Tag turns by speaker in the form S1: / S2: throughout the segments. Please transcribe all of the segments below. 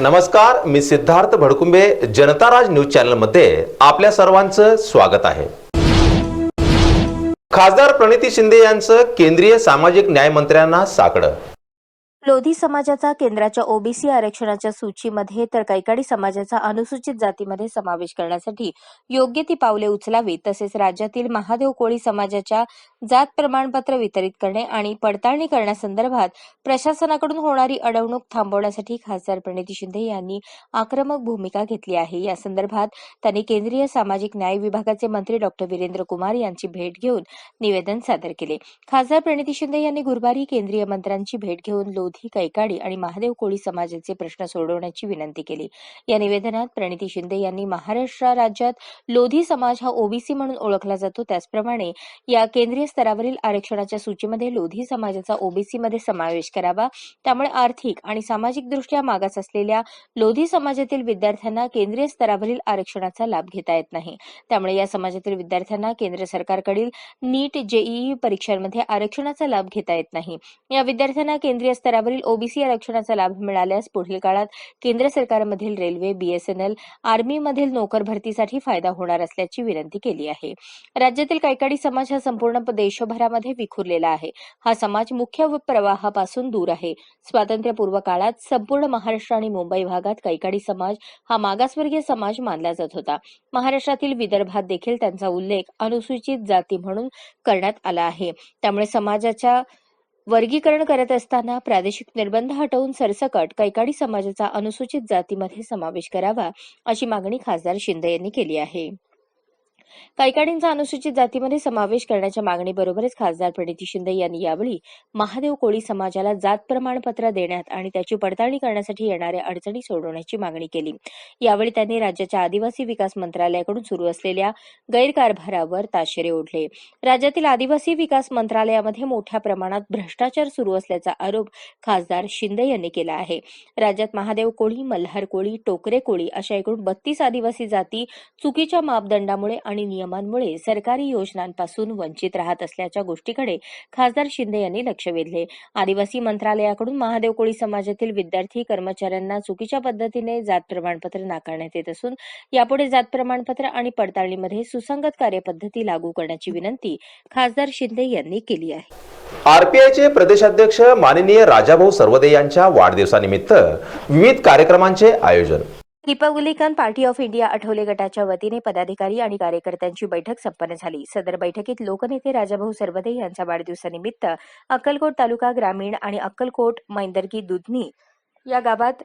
S1: नमस्कार मी सिद्धार्थ भडकुंबे जनता राज न्यूज चॅनलमध्ये आपल्या सर्वांचं स्वागत आहे. खासदार प्रणिती शिंदे यांचं केंद्रीय सामाजिक न्याय मंत्र्यांना साकडं.
S2: लोधी समाजाचा केंद्राच्या ओबीसी आरक्षणाच्या सूचीमध्ये तर कैकाडी समाजाचा अनुसूचित जातीमध्ये समावेश करण्यासाठी योग्य ती पावले उचलावीत तसेच राज्यातील महादेव कोळी समाजाच्या जात प्रमाणपत्र वितरित करणे आणि पडताळणी करण्यासंदर्भात प्रशासनाकडून होणारी अडवणूक थांबवण्यासाठी खासदार प्रणिती शिंदे यांनी आक्रमक भूमिका घेतली आहे. या संदर्भात त्यांनी केंद्रीय सामाजिक न्याय विभागाचे मंत्री डॉक्टर वीरेंद्र कुमार यांची भेट घेऊन निवेदन सादर केले. खासदार प्रणिती शिंदे यांनी गुरुवारी केंद्रीय मंत्र्यांची भेट घेऊन लोधी कैकाडी आणि महादेव कोळी समाजाचे प्रश्न सोडवण्याची विनंती केली. या निवेदनात प्रणिती शिंदे यांनी महाराष्ट्र राज्यात लोधी समाज हा ओबीसी म्हणून ओळखला जातो. त्याचप्रमाणे या केंद्रीय स्तरावरील आरक्षणाच्या सूचीमध्ये लोधी समाजाचा ओबीसी मध्ये समावेश करावा. त्यामुळे आर्थिक आणि सामाजिक दृष्ट्या मागास असलेल्या लोधी समाजातील विद्यार्थ्यांना केंद्रीय स्तरावरील आरक्षणाचा लाभ घेता येत नाही. त्यामुळे या समाजातील विद्यार्थ्यांना केंद्र सरकारकडील नीट जेईई परीक्षांमध्ये आरक्षणाचा लाभ घेता येत नाही. या विद्यार्थ्यांना केंद्रीय स्तरावर स्तरावरील ओबीसी आरक्षणाचा लाभ मिळाल्यास पुढील काळात केंद्र सरकारमधील रेल्वे बीएसएनएल आर्मीमधील नोकर भरतीसाठी फायदा होणार असल्याची विनंती केली आहे. राज्यातील कैकाडी समाज हा संपूर्ण देशभरामध्ये विखुरलेला आहे. हा समाज मुख्य प्रवाहापासून दूर आहे. स्वातंत्र्यपूर्व काळात संपूर्ण महाराष्ट्र आणि मुंबई भागात कैकाडी समाज हा मागासवर्गीय समाज मानला जात होता. महाराष्ट्रातील विदर्भात देखील त्यांचा उल्लेख अनुसूचित जाती म्हणून करण्यात आला आहे. त्यामुळे समाजाच्या वर्गीकरण करत असताना प्रादेशिक निर्बंध हटवून सरसकट कैकाडी समाजाचा अनुसूचित जातीमध्ये समावेश करावा अशी मागणी खासदार शिंदे यांनी केली आहे. कायकाडींचा अनुसूचित जातीमध्ये समावेश करण्याच्या मागणीबरोबरच खासदार प्रणिती शिंदे यांनी यावेळी महादेव कोळी समाजाला जात प्रमाणपत्र देण्यात आणि त्याची पडताळणी करण्यासाठी येणाऱ्या अडचणी सोडवण्याची मागणी केली. यावेळी त्यांनी राज्याच्या आदिवासी विकास मंत्रालयाकडून सुरू असलेल्या गैरकारभारावर ताशेरे ओढले. राज्यातील आदिवासी विकास मंत्रालयामध्ये मोठ्या प्रमाणात भ्रष्टाचार सुरू असल्याचा आरोप खासदार शिंदे यांनी केला आहे. राज्यात महादेव कोळी मल्हार कोळी टोकरे कोळी अशा एकूण बत्तीस आदिवासी जाती चुकीच्या मापदंडामुळे आणि नियमांमुळे सरकारी योजनांपासून वंचित राहत असल्याच्या गोष्टीकडे खासदार शिंदे यांनी लक्ष वेधले. आदिवासी मंत्रालयाकडून महादेव कोळी समाजातील विद्यार्थी कर्मचाऱ्यांना चुकीच्या पद्धतीने जात प्रमाणपत्र नाकारण्यात येत असून यापुढे जात प्रमाणपत्र आणि पडताळणीमध्ये सुसंगत कार्यपद्धती लागू करण्याची विनंती खासदार शिंदे यांनी केली आहे.
S1: आरपीआयचे प्रदेशाध्यक्ष माननीय राजाभाऊ सर्वदे यांच्या वाढदिवसानिमित्त विविध कार्यक्रमांचे आयोजन
S2: Republican Party of India Athawale गटाच्या वतीने पदाधिकारी आणि कार्यकर्त्यांची बैठक संपन्न झाली. सदर बैठकीत लोकनेते राजाभाऊ सरवदे यांच्या वाढदिवसानिमित्त अक्कलकोट तालुका ग्रामीण आणि अक्कलकोट मैंदर्गी दुधनी या गावात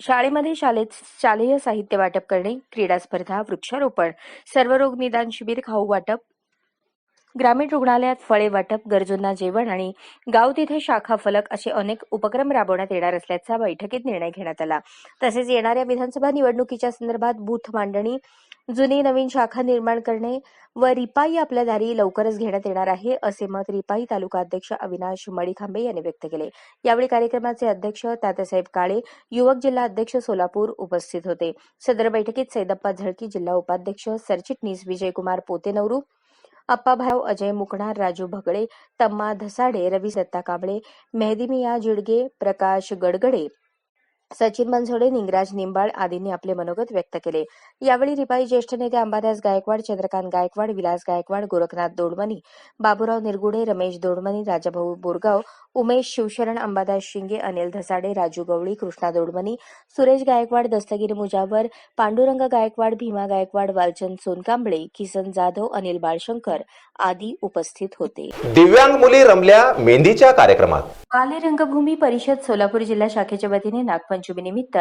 S2: शाळेमध्ये शालेत शालेय साहित्य वाटप करणे क्रीडा स्पर्धा वृक्षारोपण सर्वरोग निदान शिबिर खाऊ वाटप ग्रामीण रुग्णालयात फळे वाटप गरजूंना जेवण आणि गाव तिथे शाखा फलक असे अनेक उपक्रम राबवण्यात येणार असल्याचा बैठकीत निर्णय घेण्यात आला. तसेच येणाऱ्या विधानसभा निवडणुकीच्या संदर्भात बूथ मांडणी जुनी नवीन शाखा निर्माण करणे व रिपाई आपल्या दारी लवकरच घेण्यात येणार आहे असे मत रिपाई तालुका अध्यक्ष अविनाश मळीखांबे यांनी व्यक्त केले. यावेळी कार्यक्रमाचे अध्यक्ष तात्यासाहेब काळे युवक जिल्हा अध्यक्ष सोलापूर उपस्थित होते. सदर बैठकीत सैदप्पा झळकी जिल्हा उपाध्यक्ष सरचिटणीस विजयकुमार पोतेनवरू अप्पाभाऊ अजय मुकणार राजू भगडे तम्मा धसाडे रवी दत्ता कांबळे मेहदीमिया जिडगे प्रकाश गडगडे सचिन बनसोडे निंगराज निंबाळ आदींनी आपले मनोगत व्यक्त केले. यावेळी रिपाई ज्येष्ठ नेते अंबादास गायकवाड चंद्रकांत गायकवाड विलास गायकवाड गोरखनाथ दोडमनी बाबूराव निरगुडे रमेश दोडमनी राजाभाऊ बोरगाव उमेश शिवशरण अंबादास शिंगे अनिल धसाडे राजू गवळी कृष्णा दोडमनी सुरेश गायकवाड दस्तगीर मुजावर पांडुरंग गायकवाड भीमा गायकवाड वालचंद सोनकांबळे किसन जाधव अनिल बाळशंकर आदी उपस्थित होते.
S1: दिव्यांग मुली रमल्या मेहंदीच्या कार्यक्रमात.
S2: बाले रंगभूमी परिषद सोलापूर जिल्हा शाखेच्या वतीने नागपंचमीनिमित्त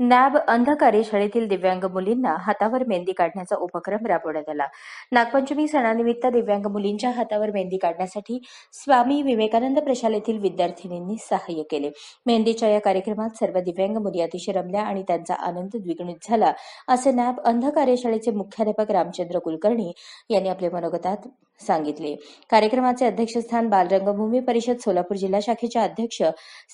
S2: नॅब अंध कार्यशाळेतील दिव्यांग मुलींना हातावर मेहंदी काढण्याचा उपक्रम राबवण्यात आला. नागपंचमी सणानिमित्त दिव्यांग मुलींच्या हातावर मेहंदी काढण्यासाठी स्वामी विवेकानंद प्रशालेतील विद्यार्थिनींनी सहाय्य केले. मेहंदीच्या या कार्यक्रमात सर्व दिव्यांग मुली अतिशय रमल्या आणि त्यांचा आनंद द्विगुणित झाला असे नॅब अंध कार्यशाळेचे मुख्याध्यापक रामचंद्र कुलकर्णी यांनी आपल्या मनोगतात सांगितले. कार्यक्रमाचे अध्यक्षस्थान बालरंगभूमी परिषद सोलापूर जिल्हा शाखेच्या अध्यक्ष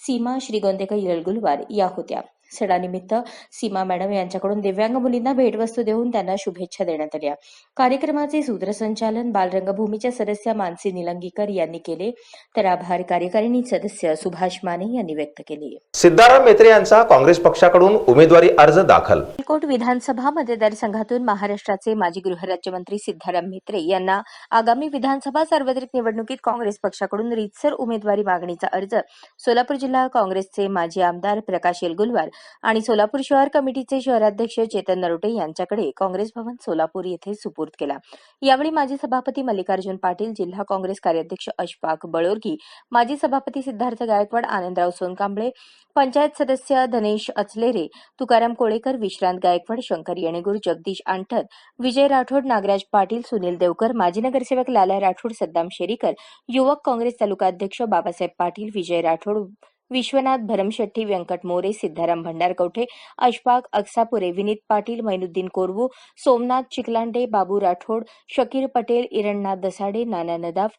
S2: सीमा श्रीगोंदेकर येळगुलवार या होत्या. सणानिमित्त सीमा मॅडम यांच्याकडून दिव्यांग मुलींना भेटवस्तू देऊन त्यांना शुभेच्छा देण्यात आल्या. कार्यक्रमाचे सूत्रसंचालन बालरंगभूमीच्या सदस्य मानसी निलंगीकर यांनी केले. तर आभार कार्यकारिणी सदस्य सुभाष माने यांनी व्यक्त केले.
S1: सिद्धाराम मेत्रे यांचा काँग्रेस पक्षाकडून उमेदवारी अर्ज दाखल.
S2: अक्कलकोट विधानसभा मतदारसंघातून महाराष्ट्राचे माजी गृहराज्यमंत्री सिद्धाराम म्हेत्रे यांना आगामी विधानसभा सार्वत्रिक निवडणुकीत काँग्रेस पक्षाकडून रीतसर उमेदवारी मागणीचा अर्ज सोलापूर जिल्हा काँग्रेसचे माजी आमदार प्रकाश येलगुलवार आणि सोलापूर शहर कमिटीचे शहराध्यक्ष चेतन नरोटे यांच्याकडे काँग्रेस भवन सोलापूर येथे सुपूर्द केला. यावेळी माजी सभापती मल्लिकार्जुन पाटील जिल्हा काँग्रेस कार्याध्यक्ष अशफाक बळोरगी माजी सभापती सिद्धार्थ गायकवाड आनंदराव सोनकांबळे पंचायत सदस्य धनेश अचलेरे तुकाराम कोळेकर विश्रांत गायकवाड शंकर येणेगूर जगदीश आणठर विजय राठोड नागराज पाटील सुनील देवकर माजी नगरसेवक लाला राठोड सद्दाम शेरीकर युवक काँग्रेस तालुका अध्यक्ष बाबासाहेब पाटील विजय राठोड विश्वनाथ भरमशेट्टी व्यंकट मोरे सिद्धाराम भंडारकवठे अशफाक अक्सापुरे विनीत पाटील मैनुद्दीन कोरवू सोमनाथ चिकलांडे बाबू राठोड शकीर पटेल इरणनाथ दसाडे नाना नदाफ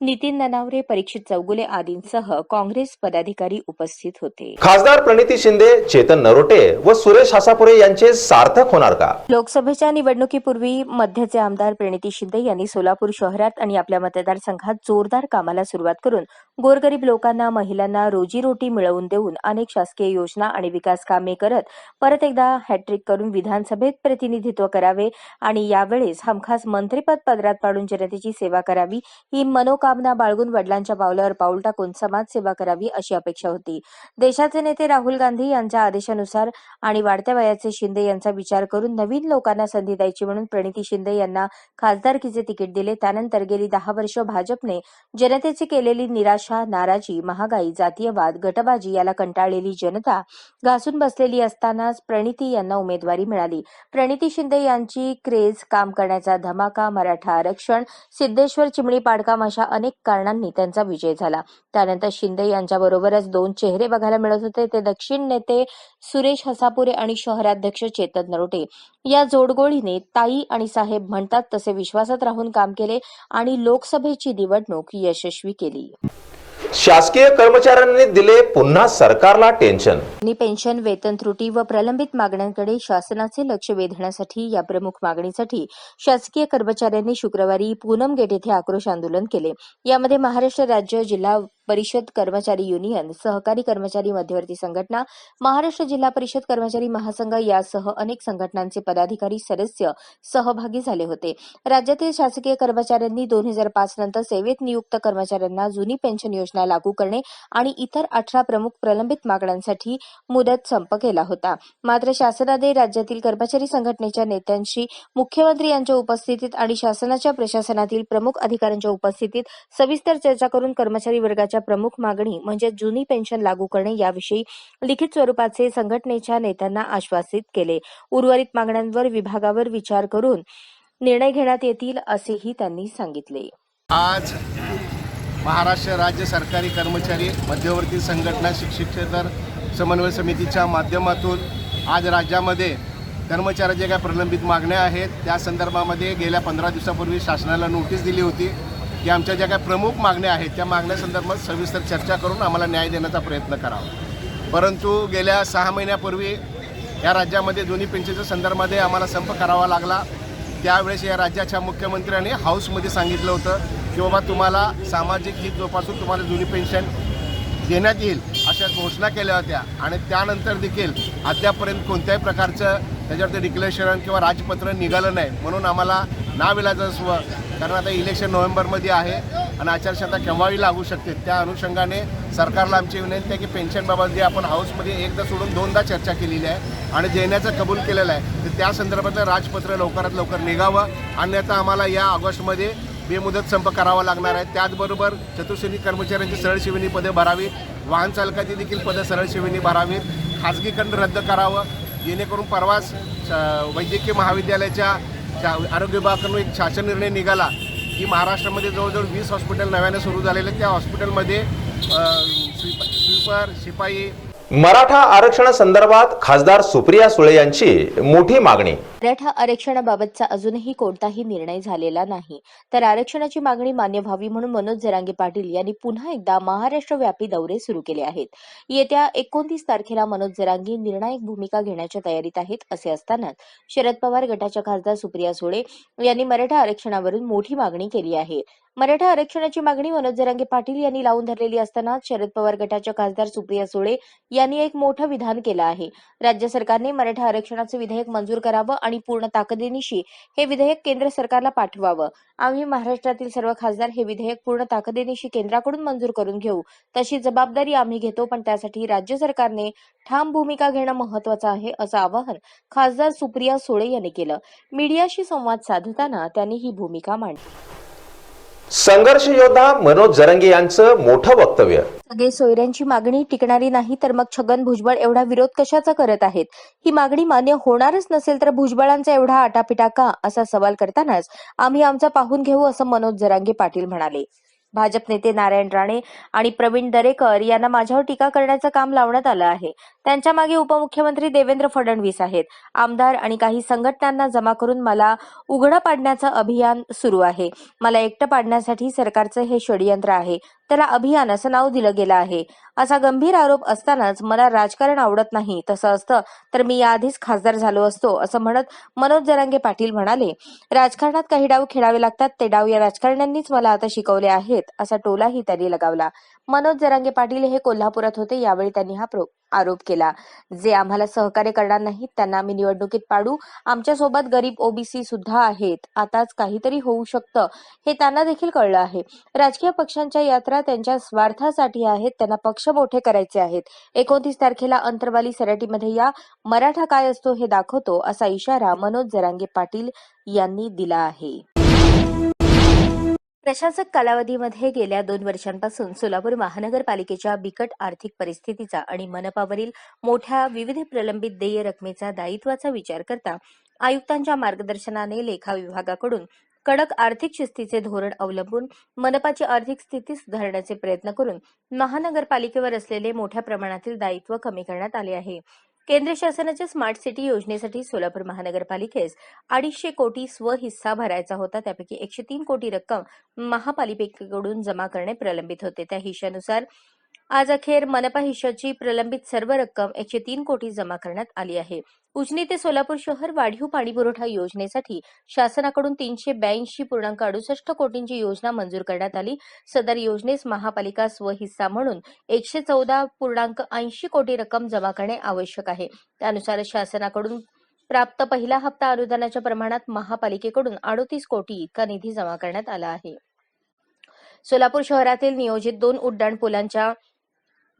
S2: नितीन ननावरे परीक्षित चौगुले आदींसह काँग्रेस पदाधिकारी उपस्थित होते.
S1: खासदार प्रणिती शिंदे चेतन नरोटे व सुरेश हासापुरे यांचे सार्थक होणार का?
S2: लोकसभेच्या निवडणुकीपूर्वी मध्यचे आमदार प्रणिती शिंदे यांनी सोलापूर शहरात आणि आपल्या मतदारसंघात जोरदार कामाला सुरुवात करून गोरगरीब लोकांना महिलांना रोजीरोटी मिळवून देऊन अनेक शासकीय योजना आणि विकास कामे करत परत एकदा हॅट्रिक करून विधानसभेत प्रतिनिधित्व करावे आणि यावेळेस हमखास मंत्रीपद पदरात पाडून जनतेची सेवा करावी ही मनोकामना बाळगून वडिलांच्या पावलावर पाऊल टाकून समाजसेवा करावी अशी अपेक्षा होती. देशाचे नेते राहुल गांधी यांच्या आदेशानुसार आणि वाढत्या वयाचे शिंदे यांचा विचार करून नवीन लोकांना संधी द्यायची म्हणून प्रणिती शिंदे यांना खासदारकीचे तिकीट दिले. त्यानंतर गेली दहा वर्ष भाजपने जनतेची केलेली निराश नाराजी महागाई जातीयवाद गटबाजी याला कंटाळलेली जनता घासून बसलेली असतानाच प्रणिती यांना उमेदवारी मिळाली. प्रणिती शिंदे यांची क्रेज काम करण्याचा धमाका मराठा आरक्षण सिद्धेश्वर चिमणी पाडकाम अशा अनेक कारणांनी त्यांचा विजय झाला. त्यानंतर शिंदे यांच्याबरोबरच दोन चेहरे बघायला मिळत होते. ते दक्षिण नेते सुरेश हसापुरे आणि शहराध्यक्ष चेतन नरोटे. या जोडगोळीने ताई आणि साहेब म्हणतात तसे विश्वासात राहून काम केले आणि लोकसभेची निवडणूक यशस्वी केली.
S1: शासकीय कर्मचाऱ्यांनी दिले पुन्हा सरकारला टेन्शन.
S2: आणि पेन्शन वेतन त्रुटी व प्रलंबित मागण्यांकडे शासनाचे लक्ष वेधण्यासाठी या प्रमुख मागणीसाठी शासकीय कर्मचाऱ्यांनी शुक्रवारी पूनम गेट येथे आक्रोश आंदोलन केले. यामध्ये महाराष्ट्र राज्य जिल्हा परिषद कर्मचारी युनियन सहकारी कर्मचारी मध्यवर्ती संघटना महाराष्ट्र जिल्हा परिषद कर्मचारी महासंघ यासह अनेक संघटनांचे पदाधिकारी सदस्य सहभागी झाले होते. राज्यातील शासकीय कर्मचाऱ्यांनी दोन हजार पाच नंतर सेवेत नियुक्त कर्मचाऱ्यांना जुनी पेन्शन योजना लागू करणे आणि इतर अठरा प्रमुख प्रलंबित मागण्यांसाठी मुदत संप केला होता. मात्र शासनाने राज्यातील कर्मचारी संघटनेच्या नेत्यांशी मुख्यमंत्री यांच्या उपस्थितीत आणि शासनाच्या प्रशासनातील प्रमुख अधिकाऱ्यांच्या उपस्थितीत सविस्तर चर्चा करून कर्मचारी वर्गाच्या प्रमुख मागणी म्हणजे जुनी पेन्शन लागू करणे याविषयी लिखित स्वरूपाचे संघटनेच्या नेत्यांना आश्वासित केले. उर्वरित मागण्यांवर विभागावर विचार करून निर्णय घेण्यात येतील असेही त्यांनी सांगितले.
S3: आज महाराष्ट्र राज्य सरकारी कर्मचारी मध्यवर्ती संघटना शिक्षकेतर समन्वय समितीच्या माध्यमातून आज राज्यामध्ये कर्मचाऱ्याच्या ज्या प्रलंबित मागण्या आहेत त्या संदर्भामध्ये गेल्या पंधरा दिवसापूर्वी शासनाला नोटीस दिली होती की आमच्या ज्या काही प्रमुख मागण्या आहेत त्या मागण्यासंदर्भात सविस्तर चर्चा करून आम्हाला न्याय देण्याचा प्रयत्न करावा. परंतु गेल्या सहा महिन्यापूर्वी या राज्यामध्ये दोन्ही पेन्शनच्या संदर्भामध्ये आम्हाला संप करावा लागला. त्यावेळेस या राज्याच्या मुख्यमंत्र्यांनी हाऊसमध्ये सांगितलं होतं की बाबा तुम्हाला सामाजिक हित जोपासून तुम्हाला जुनी पेन्शन देण्यात येईल अशा घोषणा केल्या होत्या. आणि त्यानंतर देखील अद्यापर्यंत कोणत्याही प्रकारचं त्याच्यावरती डिक्लेरेशन किंवा राजपत्र निघालं नाही. म्हणून आम्हाला नाविलाजस्व कारण आता इलेक्शन नोव्हेंबरमध्ये आहे आणि आचारसंहिता केव्हाही लागू शकते. त्या अनुषंगाने सरकारला आमची विनंती आहे की पेन्शनबाबत जे आपण हाऊसमध्ये एकदा सोडून दोनदा चर्चा केलेली आहे आणि देण्याचं कबूल केलेलं आहे तर त्या संदर्भातलं राजपत्र लवकरात लवकर निघावं. अन्यथा आम्हाला या ऑगस्टमध्ये बेमुदत संप करावा लागणार आहे. त्याचबरोबर चतुश्रेणी कर्मचाऱ्यांची सरळ शिवणी पदे भरावी. वाहन चालकाची देखील पदं सरळ शिवणी भरावीत खाजगीकरण रद्द करावं. जेणेकरून परवाच वैद्यकीय महाविद्यालयाच्या शा- आरोग्य विभागाकडून एक शासन निर्णय निघाला की महाराष्ट्रामध्ये जवळजवळ वीस हॉस्पिटल नव्याने सुरू झालेले त्या हॉस्पिटलमध्ये स्वीप स्वीपर शिपाई
S1: मराठा आरक्षणासंदर्भात खासदार सुप्रिया सुळे यांची मोठी मागणी.
S2: मराठा आरक्षणाबाबतचा अजूनही कोणताही निर्णय झालेला नाही. तर आरक्षणाची मागणी मान्य व्हावी म्हणून मनोज जरांगे पाटील यांनी पुन्हा एकदा महाराष्ट्रव्यापी दौरे सुरू केले आहेत. येत्या एकोणतीस तारखेला मनोज जरांगे निर्णायक भूमिका घेण्याच्या तयारीत आहेत असे असतानाच शरद पवार गटाच्या खासदार सुप्रिया सुळे यांनी मराठा आरक्षणावरून मोठी मागणी केली आहे. मराठा आरक्षणाची मागणी मनोज जरांगे पाटील यांनी लावून धरलेली असताना शरद पवार गटाच्या खासदार सुप्रिया सुळे यांनी एक मोठं विधान केलं आहे. राज्य सरकारने मराठा आरक्षणाचे विधेयक मंजूर करावं आणि पूर्ण ताकदीनिशी हे विधेयक केंद्र सरकारला पाठवावं. आम्ही महाराष्ट्रातील सर्व खासदार हे विधेयक पूर्ण ताकदीनिशी केंद्राकडून मंजूर करून घेऊ. तशी जबाबदारी आम्ही घेतो पण त्यासाठी राज्य सरकारने ठाम भूमिका घेणं महत्वाचं आहे असं आवाहन खासदार सुप्रिया सुळे यांनी केलं. मीडियाशी संवाद साधताना त्यांनी ही भूमिका मांडली.
S1: संघर्ष योद्धा मनोज जरंगे यांचं मोठं वक्तव्य.
S2: सगळे सोयऱ्यांची मागणी टिकणारी नाही तर मग छगन भुजबळ एवढा विरोध कशाचा करत आहेत? ही मागणी मान्य होणारच नसेल तर भुजबळांचा एवढा आटापिटा का? असा सवाल करतानाच आम्ही आमचा पाहून घेऊ असं मनोज जरांगे पाटील म्हणाले. भाजप नेते नारायण राणे आणि प्रवीण दरेकर यांना माझ्यावर टीका करण्याचं काम लावण्यात आलं आहे. त्यांच्या मागे उपमुख्यमंत्री देवेंद्र फडणवीस आहेत. आमदार आणि काही संघटनांना जमा करून मला उघडं पाडण्याचं अभियान सुरू आहे. मला एकटं पाडण्यासाठी सरकारचं हे षडयंत्र आहे. त्याला अभियान असं नाव दिलं गेलं आहे. असा गंभीर आरोप असतानाच मला राजकारण आवडत नाही. तसं असतं तर मी याआधीच खासदार झालो असतो असं म्हणत मनोज जरांगे पाटील म्हणाले. राजकारणात काही डाव खेळावे लागतात ते डाव या राजकारण्यांनीच मला आता शिकवले आहेत. असा टोलाही त्यांनी लगावला. मनोज जरांगे पाटील हे कोल्हापुरात होते यावेळी त्यांनी हा आरोप केला. जे आम्हाला सहकार्य करणार नाहीत त्यांना आम्ही निवडणुकीत पाडू. आमच्यासोबत गरीब ओबीसी सुद्धा आहेत. आताच काहीतरी होऊ शकतं. हे त्यांना देखील कळलं आहे. राजकीय पक्षांच्या यात्रा त्यांच्या स्वार्थासाठी आहेत. त्यांना पक्ष मोठे करायचे आहेत. एकोणतीस तारखेला अंतरवाली सराटीमध्ये या मराठा काय असतो हे दाखवतो असा इशारा मनोज जरांगे पाटील यांनी दिला आहे. प्रशासक कालावधीमध्ये गेल्या दोन वर्षांपासून सोलापूर महानगरपालिकेच्या बिकट आर्थिक परिस्थितीचा आणि मनपावरील मोठ्या विविध प्रलंबित देय रकमेचा दायित्वाचा विचार करता आयुक्तांच्या मार्गदर्शनाने लेखा विभागाकडून कडक आर्थिक शिस्तीचे धोरण अवलंबून मनपाची आर्थिक स्थिती सुधारण्याचे प्रयत्न करून महानगरपालिकेवर असलेले मोठ्या प्रमाणातील दायित्व कमी करण्यात आले आहे. केंद्र शासनाच्या स्मार्ट सिटी योजनेसाठी सोलापूर महानगरपालिकेस अडीचशे कोटी स्वहिस्सा भरायचा होता. त्यापैकी एकशे तीन कोटी रक्कम महापालिकेकडून जमा करणे प्रलंबित होते. त्या हिश्यानुसार आज अखेर मनपा हिश्याची प्रलंबित सर्व रक्कम एकशे तीन कोटी जमा करण्यात आली आहे. उजनी ते सोलापूर शहर वाढीव पाणीपुरवठा योजनेसाठी शासनाकडून तीनशे ब्याऐंशी पूर्णांक अडुसष्ट कोटींची योजना मंजूर करण्यात आली. सदर योजनेस महापालिका स्वहिस्सा म्हणून एकशे चौदा पूर्णांक ऐंशी कोटी रक्कम जमा करणे आवश्यक आहे. त्यानुसार शासनाकडून प्राप्त पहिला हप्ता अनुदानाच्या प्रमाणात महापालिकेकडून अडोतीस कोटी इतका निधी जमा करण्यात आला आहे. सोलापूर शहरातील नियोजित दोन उड्डाण पुलांच्या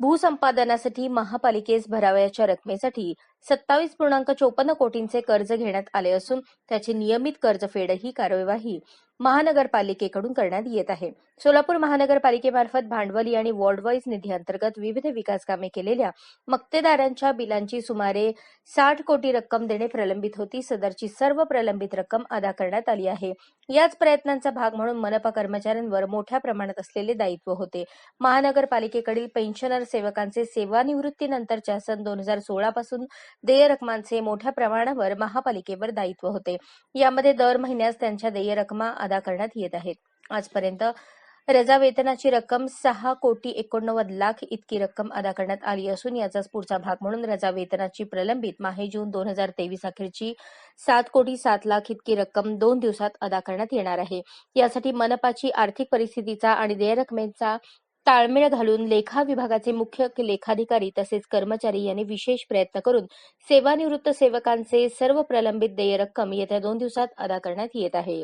S2: भूसंपादनासाठी महापालिकेस भरावयाच्या रकमेसाठी सत्तावीस पूर्णांक चोपन्न कोटींचे कर्ज घेण्यात आले असून त्याची नियमित कर्जफेड ही कार्यवाही महानगरपालिकेकडून करण्यात येत आहे. सोलापूर महानगरपालिकेमार्फत भांडवली आणि वॉर्ड वाईज निधी अंतर्गत विविध विकास कामे केलेल्या मक्तेदारांच्या बिलांची सुमारे साठ कोटी रक्कम देणे प्रलंबित होती. सदरची सर्व प्रलंबित रक्कम अदा करण्यात आली आहे. याच प्रयत्नांचा भाग म्हणून मनपा कर्मचाऱ्यांवर मोठ्या प्रमाणात असलेले दायित्व होते. महानगरपालिकेकडील पेन्शनर सेवकांचे सेवानिवृत्तीनंतरच्या सन दोन हजार सोळा पासून देय रकमांचे मोठ्या प्रमाणावर महापालिकेवर दायित्व होते. यामध्ये दर महिन्यास त्यांच्या देय रकमा अदा करण्यात येत आहेत. आजपर्यंत रजा वेतनाची रक्कम सहा कोटी एकोणनव्वद लाख इतकी रक्कम अदा करण्यात आली असून याचाच पुढचा भाग म्हणून रजा वेतनाची प्रलंबित माहे जून दोन हजार तेवीस अखेरची सात कोटी सात लाख इतकी रक्कम दोन दिवसात अदा करण्यात येणार आहे. यासाठी मनपाची आर्थिक परिस्थितीचा आणि देय रकमेचा ताळमेळ घालून लेखा विभागाचे मुख्य लेखाधिकारी तसेच कर्मचारी यांनी विशेष प्रयत्न करून सेवानिवृत्त सेवकांचे सर्व प्रलंबित देय रक्कम येत्या दोन दिवसात अदा करण्यात येत आहे.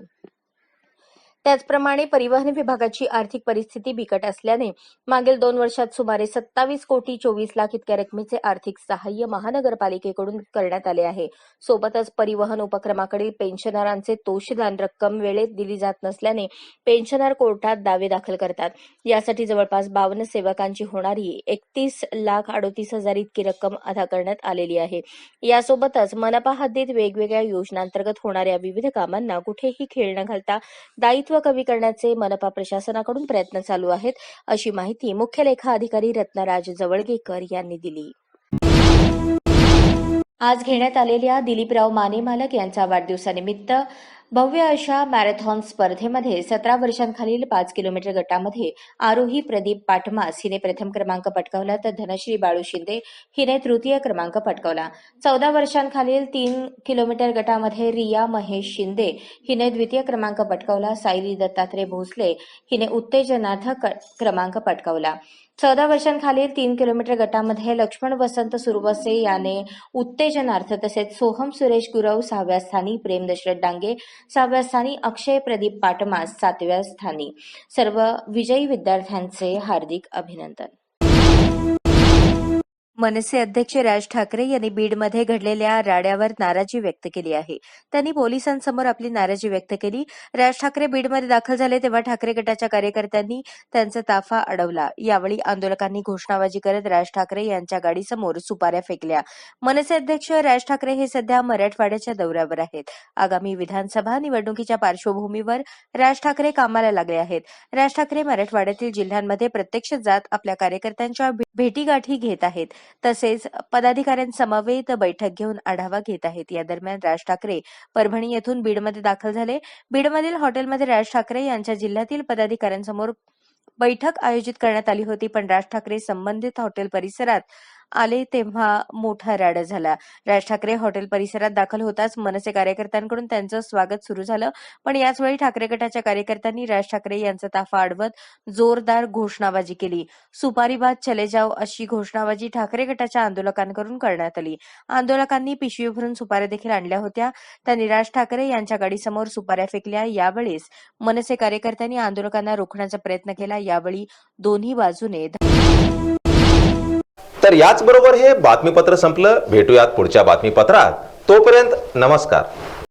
S2: त्याचप्रमाणे परिवहन विभागाची आर्थिक परिस्थिती बिकट असल्याने मागील दोन वर्षात सुमारे सत्तावीस कोटी चोवीस लाख इतक्या रकमेचे आर्थिक सहाय्य महानगरपालिकेकडून करण्यात आले आहे. सोबतच परिवहन उपक्रमाकडील पेन्शनरांचे तोषदान रक्कम वेळेत दिली जात नसल्याने पेन्शनर कोर्टात दावे दाखल करतात. यासाठी जवळपास बावन्न सेवकांची होणारी एकतीस लाख अडोतीस हजार इतकी रक्कम अदा करण्यात आलेली आहे. यासोबतच मनपा हद्दीत वेगवेगळ्या योजनांतर्गत होणाऱ्या विविध कामांना कुठेही खेळ न घालता दायित्व महत्त्व कमी करण्याचे मनपा प्रशासनाकडून प्रयत्न चालू आहेत अशी माहिती मुख्य लेखा अधिकारी रत्नराज जवळगेकर यांनी दिली. आज घेण्यात आलेल्या दिलीपराव माने मालक वाढदिवसानिमित्त भव्य अशा मॅरेथॉन स्पर्धेमध्ये सतरा वर्षांखालील पाच किलोमीटर गटामध्ये आरोही प्रदीप पाटमास हिने प्रथम क्रमांक पटकावला तर धनश्री बाळू शिंदे हिने तृतीय क्रमांक पटकावला. चौदा वर्षांखालील तीन किलोमीटर गटामध्ये रिया महेश शिंदे हिने द्वितीय क्रमांक पटकावला. सायली दत्तात्रय भोसले हिने उत्तेजनार्थ क- क्रमांक पटकावला. चौदा वर्षांखालील तीन किलोमीटर गटामध्ये लक्ष्मण वसंत सुरवसे याने उत्तेजनार्थ तसेच सोहम सुरेश गुरव सहाव्या स्थानी प्रेम दशरथ डांगे सहाव्या स्थानी अक्षय प्रदीप पाटमास सातव्या स्थानी. सर्व विजयी विद्यार्थ्यांचे हार्दिक अभिनंदन. मनसे अध्यक्ष राज ठाकरे यांनी बीडमध्ये घडलेल्या राड्यावर नाराजी व्यक्त केली आहे. त्यांनी पोलिसांसमोर आपली नाराजी व्यक्त केली. राज ठाकरे बीडमध्ये दाखल झाले तेव्हा ठाकरे गटाच्या कार्यकर्त्यांनी त्यांचा ताफा अडवला. यावेळी आंदोलकांनी घोषणाबाजी करत राज ठाकरे यांच्या गाडीसमोर सुपाऱ्या फेकल्या. मनसे अध्यक्ष राज ठाकरे हे सध्या मराठवाड्याच्या दौऱ्यावर आहेत. आगामी विधानसभा निवडणुकीच्या पार्श्वभूमीवर राज ठाकरे कामाला लागले आहेत. राज ठाकरे मराठवाड्यातील जिल्ह्यांमध्ये प्रत्यक्ष जात आपल्या कार्यकर्त्यांच्या भेटीगाठी घेत आहेत. तसेच पदाधिकाऱ्यांसमवेत बैठक घेऊन आढावा घेत आहेत. या दरम्यान राज ठाकरे परभणी येथून बीडमध्ये दाखल झाले. बीडमधील हॉटेलमध्ये राज ठाकरे यांच्या जिल्ह्यातील पदाधिकाऱ्यांसमोर बैठक आयोजित करण्यात आली होती. पण राज ठाकरे संबंधित हॉटेल परिसरात आले तेव्हा मोठा राडा झाला. राज ठाकरे हॉटेल परिसरात दाखल होताच मनसे कार्यकर्त्यांकडून त्यांचं स्वागत सुरू झालं. पण याचवेळी ठाकरे गटाच्या कार्यकर्त्यांनी राज ठाकरे यांचा ताफा अडवत जोरदार घोषणाबाजी केली. सुपारी बाद चले जाओ अशी घोषणाबाजी ठाकरे गटाच्या आंदोलकांकडून करण्यात आली. आंदोलकांनी पिशवी भरून सुपाऱ्या देखील आणल्या होत्या. त्यांनी राज ठाकरे यांच्या गाडीसमोर सुपाऱ्या फेकल्या. यावेळेस मनसे कार्यकर्त्यांनी आंदोलकांना रोखण्याचा प्रयत्न केला. यावेळी दोन्ही बाजूने
S1: तर याचबरोबर हे बातमीपत्र संपलं. भेटूयात पुढच्या बातमीपत्रात. तोपर्यंत नमस्कार.